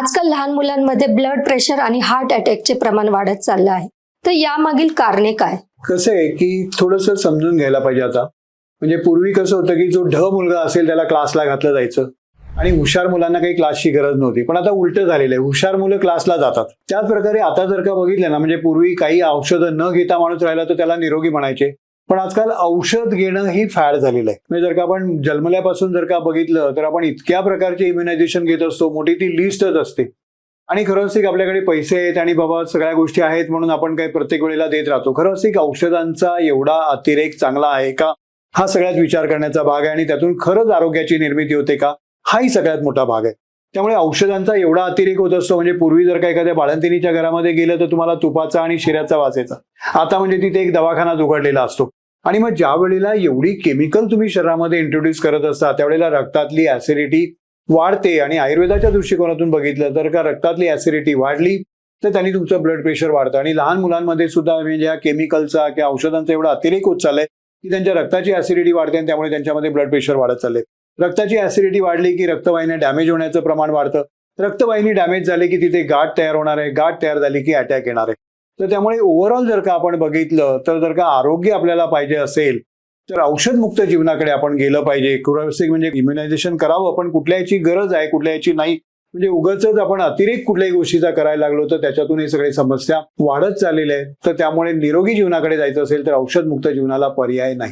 आजकाल लहान मुलांमध्ये ब्लड प्रेशर आणि हार्ट अटॅकचे प्रमाण वाढत चाललं आहे. तर यामागील कारणे काय? कसं आहे की थोडंसं समजून घ्यायला पाहिजे आता. म्हणजे पूर्वी कसं होतं की जो ढ मुलगा असेल त्याला क्लासला घातलं जायचं. आणि हुशार मुलांना काही क्लासची गरज नव्हती. पण आता उलट झालेलं आहे. हुशार मुलं क्लासला जातात. त्याच प्रकारे आता जर का बघितलं ना म्हणजे पूर्वी काही औषधं न घेता माणूस राहिला तर त्याला निरोगी म्हणायचे. पण आजकाल औषध घेणं ही फॅड झालेलं आहे. म्हणजे जर का आपण जन्मल्यापासून जर का बघितलं तर आपण इतक्या प्रकारचे इम्युनायझेशन घेत असतो मोठी ती लिस्टच असते. आणि खरं असते की आपल्याकडे पैसे आहेत आणि बाबा सगळ्या गोष्टी आहेत म्हणून आपण काही प्रत्येक वेळेला देत राहतो. खरं असते की औषधांचा एवढा अतिरेक चांगला आहे का? हा सगळ्यात विचार करण्याचा भाग आहे आणि त्यातून खरंच आरोग्याची निर्मिती होते का? हाही सगळ्यात मोठा भाग आहे. त्यामुळे औषधांचा एवढा अतिरेक होत असतो म्हणजे पूर्वी जर का एखाद्या बाळंतिनीच्या घरामध्ये गेलं तर तुम्हाला तुपाचा आणि शिऱ्याचा वास यायचा. आता म्हणजे तिथे एक दवाखानाच उघडलेला असतो. आणि मग ज्या वेळेला एवढी केमिकल तुम्ही शरीरामध्ये इंट्रोड्यूस करत असता त्यावेळेला रक्तातली ऍसिडिटी वाढते आणि आयुर्वेदाच्या दृष्टिकोनातून बघितलं तर का रक्तातली ऍसिडिटी वाढली तर त्यांनी तुमचं ब्लड प्रेशर वाढतं. आणि लहान मुलांमध्ये सुद्धा म्हणजे या केमिकलचा किंवा औषधांचा एवढा अतिरेक होत चाललाय की त्यांच्या रक्ताची ऍसिडिटी वाढते आणि त्यामुळे त्यांच्यामध्ये ब्लड प्रेशर वाढत चालले रक्ताची ऍसिडिटी वाढली की रक्तवाहिन्या डॅमेज होण्याचं प्रमाण वाढतं. रक्तवाहिनी डॅमेज झाली की तिथे गाठ तयार होणार आहे गाठ तयार झाली की अटॅक येणार आहे. तर त्यामुळे ओव्हरऑल जर का आपण बघितलं तर जर का आरोग्य आपल्याला पाहिजे असेल तर औषधमुक्त जीवनाकडे आपण गेलं पाहिजे. कुरावसिक म्हणजे इम्युनायझेशन करावं पण कुठल्या याची गरज आहे कुठल्या याची नाही? म्हणजे उगच आपण अतिरेक कुठल्याही गोष्टीचा करायला लागलो तर त्याच्यातून हे सगळे समस्या वाढत चाललेल्या आहेत तर त्यामुळे निरोगी जीवनाकडे जायचं असेल तर औषधमुक्त जीवनाला पर्याय नाही.